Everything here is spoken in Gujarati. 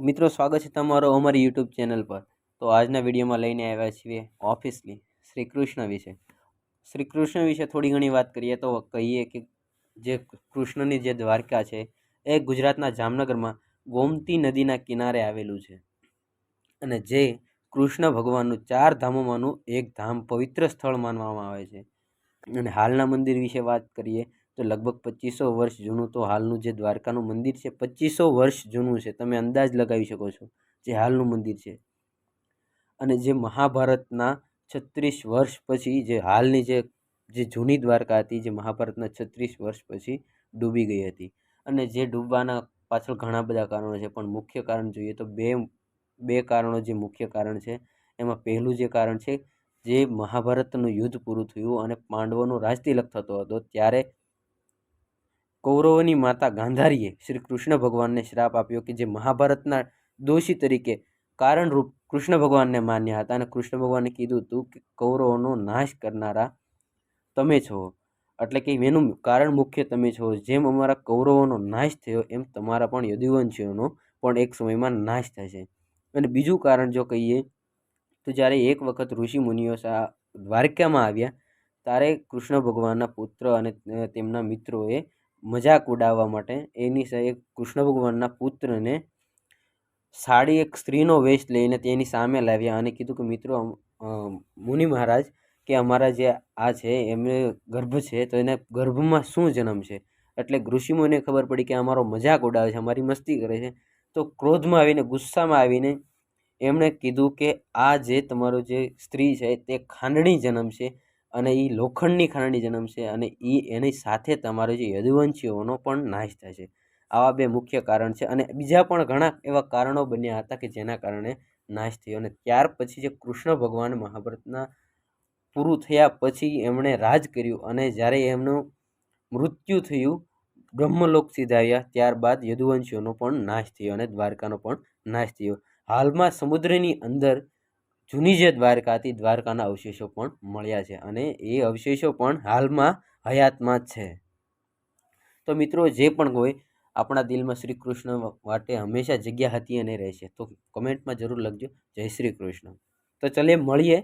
મિત્રો, સ્વાગત છે તમારો અમારી યુટ્યુબ ચેનલ પર. તો આજના વિડીયોમાં લઈને આવ્યા છીએ ઓફિસલી શ્રી કૃષ્ણ વિશે. શ્રી કૃષ્ણ વિશે થોડી ઘણી વાત કરીએ તો કહીએ કે જે કૃષ્ણની જે દ્વારકા છે એ ગુજરાતના જામનગરમાં ગોમતી નદીના કિનારે આવેલું છે. અને જે કૃષ્ણ ભગવાનનું ચાર ધામોમાંનું એક ધામ પવિત્ર સ્થળ માનવામાં આવે છે. અને હાલના મંદિર વિશે વાત કરીએ તો લગભગ પચીસો વર્ષ જૂનું તો હાલનું જે દ્વારકાનું મંદિર છે, પચીસો વર્ષ જૂનું છે. તમે અંદાજ લગાવી શકો છો જે હાલનું મંદિર છે. અને જે મહાભારતના છત્રીસ વર્ષ પછી જે હાલની જે જે જૂની દ્વારકા હતી, જે મહાભારતના છત્રીસ વર્ષ પછી ડૂબી ગઈ હતી. અને જે ડૂબવાના પાછળ ઘણા બધા કારણો છે, પણ મુખ્ય કારણ જોઈએ તો બે બે કારણો જે મુખ્ય કારણ છે. એમાં પહેલું જે કારણ છે, જે મહાભારતનું યુદ્ધ પૂરું થયું અને પાંડવોનો રાજતિલક થતો હતો, ત્યારે કૌરવોની માતા ગાંધારીએ શ્રી કૃષ્ણ ભગવાનને શ્રાપ આપ્યો કે જે મહાભારતના દોષી તરીકે કારણરૂપ કૃષ્ણ ભગવાનને માન્યા હતા અને કૃષ્ણ ભગવાને કીધું હતું કે કૌરવોનો નાશ કરનારા તમે છો. એટલે કે એનું કારણ મુખ્ય તમે છો. જેમ અમારા કૌરવોનો નાશ થયો, એમ તમારા પણ યદુવંશીઓનો પણ એક સમયમાં નાશ થશે. અને બીજું કારણ જો કહીએ, તો જ્યારે એક વખત ઋષિ મુનિઓ દ્વારકામાં આવ્યા, ત્યારે કૃષ્ણ ભગવાનના પુત્ર અને તેમના મિત્રોએ મજાક ઉડાવવા માટે એની એક કૃષ્ણ ભગવાનના પુત્રને સાડી એક સ્ત્રીનો વેશ લઈને તેની સામે લાવ્યા અને કીધું કે, મિત્રો મુનિ મહારાજ, કે અમારા જે આ છે, એમને ગર્ભ છે, તો એને ગર્ભમાં શું જન્મ છે? એટલે ઋષિમુને ખબર પડી કે અમારો મજાક ઉડાવે છે, અમારી મસ્તી કરે છે. તો ક્રોધમાં આવીને, ગુસ્સામાં આવીને એમણે કીધું કે, આ જે તમારો જે સ્ત્રી છે, તે ખાંડણી જન્મ છે અને એ લોખંડની ખાંડણી જન્મશે અને એ એની સાથે તમારો જે યદુવંશીઓનો પણ નાશ થશે આવા બે મુખ્ય કારણ છે અને બીજા પણ ઘણા એવા કારણો બન્યા હતા કે જેના કારણે નાશ થયો અને ત્યાર પછી જે કૃષ્ણ ભગવાન મહાભારતના પૂરું થયા પછી એમણે રાજ કર્યું અને જ્યારે એમનું મૃત્યુ થયું, બ્રહ્મલોક સીધાવ્યા, ત્યારબાદ યદુવંશીઓનો પણ નાશ થયો અને દ્વારકાનો પણ નાશ થયો. હાલમાં સમુદ્રની અંદર જૂની જે દ્વારકા હતી દ્વારકાના અવશેષો પણ મળ્યા છે અને એ અવશેષો પણ હાલમાં હયાતમાં જ છે. તો મિત્રો, જે પણ હોય, આપણા દિલમાં શ્રી કૃષ્ણ માટે હંમેશા જગ્યા હતી અને રહેશે. તો કમેન્ટમાં જરૂર લખજો. જય શ્રી કૃષ્ણ તો ચલે મળીએ.